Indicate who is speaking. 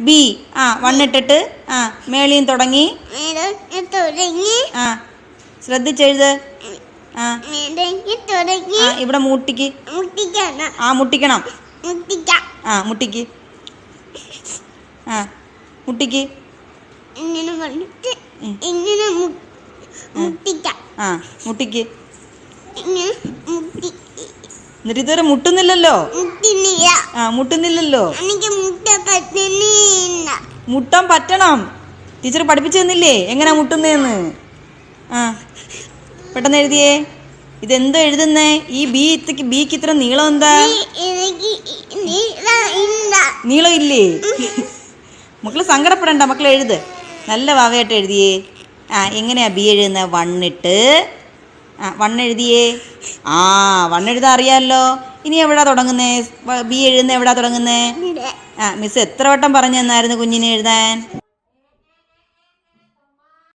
Speaker 1: B. ആ വണ്ണിട്ടിട്ട് ആ മേളിയും തുടങ്ങി. ആ ശ്രദ്ധിച്ചെഴുത്. ആ
Speaker 2: മേടങ്ങി തുടങ്ങി.
Speaker 1: ആ ഇവിടെ മുട്ടിക്ക്. ആ മുട്ടിക്കണം.
Speaker 2: മുട്ടിക്കാം.
Speaker 1: ആ മുട്ടിക്ക്. ആ മുട്ടിക്ക്.
Speaker 2: ഇങ്ങനെ വന്നിട്ട്
Speaker 1: ഉം.
Speaker 2: ഇങ്ങനെ മു- മുട്ടിക്കാം.
Speaker 1: ആ മുട്ടിക്ക്.
Speaker 2: ഇങ്ങനെ മുട്ടി
Speaker 1: എന്നിട്ട് ഇതുവരെ മുട്ടുന്നില്ലല്ലോ? ആ മുട്ടുന്നില്ലല്ലോ? മുട്ടാൻ പറ്റണം. ടീച്ചർ പഠിപ്പിച്ചു തന്നില്ലേ? എങ്ങനെയാ മുട്ടുന്നേന്ന്? ആ പെട്ടെന്ന് എഴുതിയേ. ഇതെന്തോ എഴുതുന്നേ? ഈ ബി ഇത്തക്ക് ബിക്ക് ഇത്ര നീളം എന്താ? നീളം ഇല്ലേ. മക്കൾ സങ്കടപ്പെടണ്ട മക്കൾ എഴുത്. നല്ല വാവയായിട്ട് എഴുതിയേ. ആ എങ്ങനെയാ ബി എഴുതുന്ന? വണ്ണിട്ട് ആ വണ്ണ് എഴുതിയേ ആ വണ്ണെഴുതാൻ അറിയാമല്ലോ ഇനി എവിടാ തുടങ്ങുന്നേ? ബി എഴുതുന്ന എവിടാ തുടങ്ങുന്നേ? ആ മിസ് എത്ര വട്ടം പറഞ്ഞു തന്നായിരുന്നു കുഞ്ഞിനെ എഴുതാൻ?